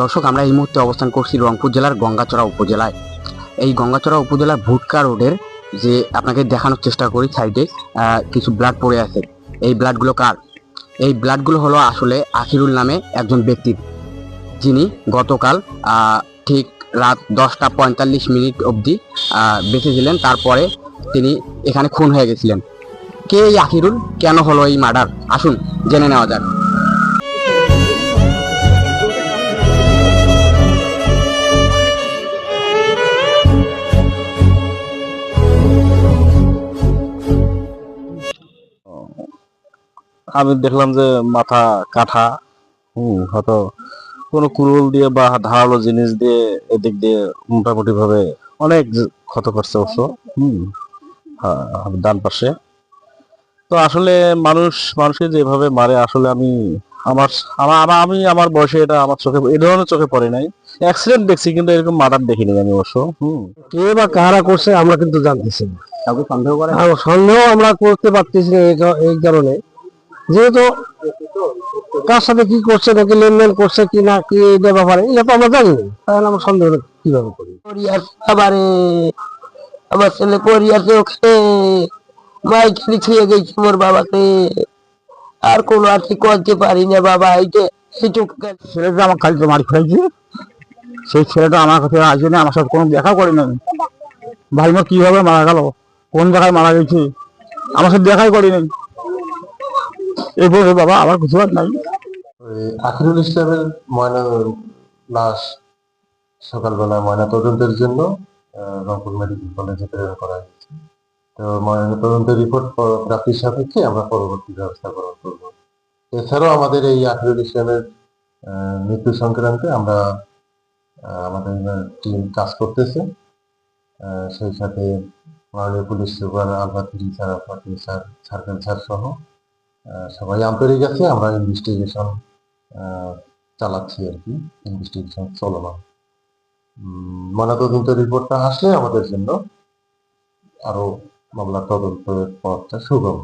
দর্শক আমরা এই মুহূর্তে অবস্থান করছি রংপুর জেলার গঙ্গাচড়া উপজেলায়। এই গঙ্গাচড়া উপজেলার ভুটকা রোডের যে আপনাকে দেখানোর চেষ্টা করি সাইডে কিছু ব্লাড পড়ে আছে। এই ব্লাডগুলো কার? এই ব্লাডগুলো হলো আসলে আখিরুল নামে একজন ব্যক্তির যিনি গতকাল ঠিক রাত দশটা পঁয়তাল্লিশ মিনিট অবধি আহ, বেঁচে ছিলেন তারপরে তিনি এখানে খুন হয়ে গেছিলেন। কে এই আখিরুল? কেন হলো এই মার্ডার? আসুন জেনে নেওয়া যাক। আমি দেখলাম যে মাথা কাঠা হুম হয়তো কোনো কুরুল দিয়ে বা ধারালো জিনিস দিয়ে এদিক দিয়ে মোটামুটি ভাবে অনেক ক্ষত করছে অবশ্য হুম হ্যাঁ, ডান পাশে। তো আসলে মানুষ মানুষকে যেভাবে মারে আসলে আমি আমার আমার আমি আমার বয়সে এটা আমার চোখে এই ধরনের চোখে পড়ে নাই। অ্যাক্সিডেন্ট দেখছি কিন্তু এরকম মার্ডার দেখিনি আমি অবশ্য হুম। কে বা কারা করছে আমরা কিন্তু জানতেছি না। সন্দেহ করে? সন্দেহ আমরা করতে পারতেছি না এই কারণে। যেহেতু কার সাথে কি করছে নাকি লেনদেন করছে কি না কি এটা ব্যাপারে এটা তো আমরা জানি না। তাহলে আমরা সন্দেহ কীভাবে করি? খাবারে আমার ছেলে পরিয়ার চোখে মাই খালি ছুঁয়ে গেছে মোর বাবাকে। আর কোনো আর কি করতে পারি না বাবা এইটা এইটুকু ছেলেটা আমার খালি তো মারি ফেলেছে সেই ছেলেটা আমার কাছে আসেনি আমার সাথে কোনো দেখা করে নাই ভাই মা কীভাবে মারা গেল। কোন জায়গায় মারা গেছে? আমার সাথে দেখাই করি নাই বলে বাবা, আমার কিছু আর নাই। আখিরুল ইসলামের ময়না লাশ সকালবেলা ময়না তদন্তের জন্য রংপুর মেডিকেল কলেজে প্রেরণ করা হয়েছে। তো ময়না তদন্তের রিপোর্ট প্রাপ্তির সাপেক্ষে আমরা পরবর্তী ব্যবস্থা গ্রহণ করব। এছাড়াও আমাদের এই আখিরুল ইসলামের মৃত্যু সংক্রান্তে আমরা আমাদের টিম কাজ করতেছে। সেই সাথে মাননীয় পুলিশ সুপার আলবাতিরি স্যার আলবাতিরি স্যার স্যার সহ সবাই আন্তরিক আছে আমরা ইনভেস্টিগেশন চালাচ্ছি আর কি ইনভেস্টিগেশন চলমান ময়নাতদন্ত রিপোর্টটা আসলে আমাদের জন্য আরও মামলার তদন্তের পথটা সুগম।